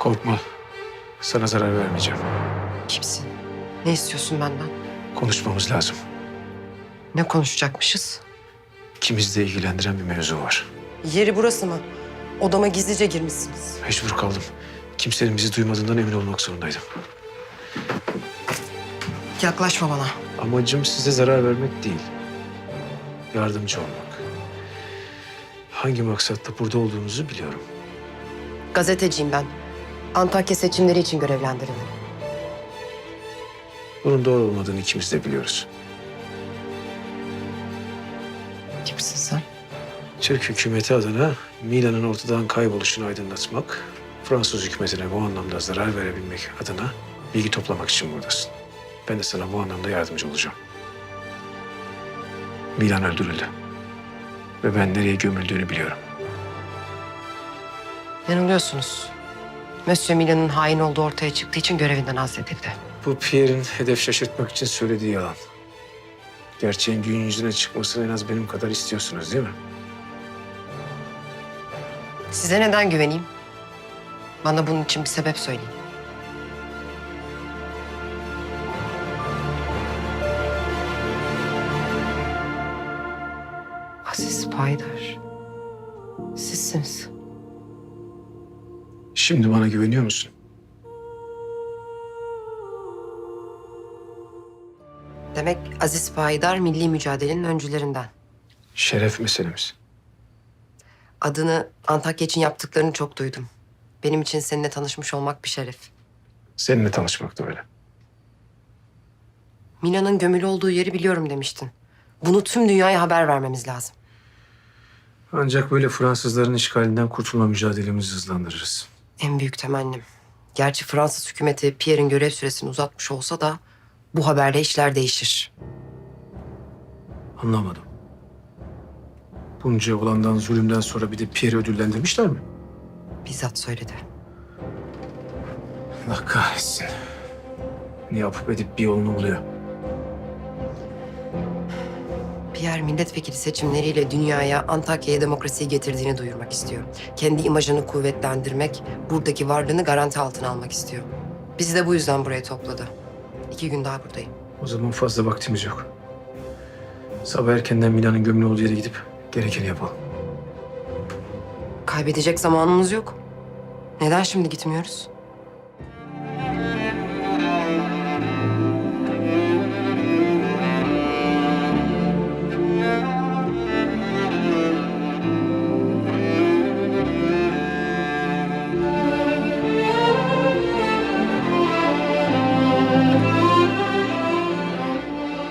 Korkma. Sana zarar vermeyeceğim. Kimsin? Ne istiyorsun benden? Konuşmamız lazım. Ne konuşacakmışız? İkimizi de ilgilendiren bir mevzu var. Yeri burası mı? Odama gizlice girmişsiniz. Mecbur kaldım. Kimsenin bizi duymadığından emin olmak zorundaydım. Yaklaşma bana. Amacım size zarar vermek değil. Yardımcı olmak. Hangi maksatla burada olduğunuzu biliyorum. Gazeteciyim ben. Antakya seçimleri için görevlendirildim. Bunun doğru olmadığını ikimiz de biliyoruz. Kimsin sen? Türk hükümeti adına Milan'ın ortadan kayboluşunu aydınlatmak, Fransız hükümetine bu anlamda zarar verebilmek adına bilgi toplamak için buradasın. Ben de sana bu anlamda yardımcı olacağım. Milan öldürüldü. Ve ben nereye gömüldüğünü biliyorum. Yanılıyorsunuz. Monsieur Milan'ın hain olduğu ortaya çıktığı için görevinden azledildi. Bu Pierre'in hedef şaşırtmak için söylediği yalan. Gerçeğin gün yüzüne çıkmasını en az benim kadar istiyorsunuz değil mi? Size neden güveneyim? Bana bunun için bir sebep söyleyin. Aziz Paydar. Sizsiniz. Şimdi bana güveniyor musun? Demek Aziz Paydar milli mücadelenin öncülerinden. Şeref meselemiz. Adını Antakya için yaptıklarını çok duydum. Benim için seninle tanışmış olmak bir şeref. Seninle tanışmak da öyle. Mina'nın gömülü olduğu yeri biliyorum demiştin. Bunu tüm dünyaya haber vermemiz lazım. Ancak böyle Fransızların işgalinden kurtulma mücadelemizi hızlandırırız. En büyük temennim. Gerçi Fransız hükümeti Pierre'in görev süresini uzatmış olsa da bu haberle işler değişir. Anlamadım. Bunca olandan, zulümden sonra bir de Pierre'i ödüllendirmişler mi? Bizzat söyledi. Allah kahretsin. Ne yapıp edip bir yolunu buluyor. Pierre milletvekili seçimleriyle dünyaya Antakya'ya demokrasiyi getirdiğini duyurmak istiyor. Kendi imajını kuvvetlendirmek, buradaki varlığını garanti altına almak istiyor. Bizi de bu yüzden buraya topladı. İki gün daha buradayım. O zaman fazla vaktimiz yok. Sabah erkenden Milan'ın gömülü olduğu yere gidip gerekeni yapalım. Kaybedecek zamanımız yok. Neden şimdi gitmiyoruz?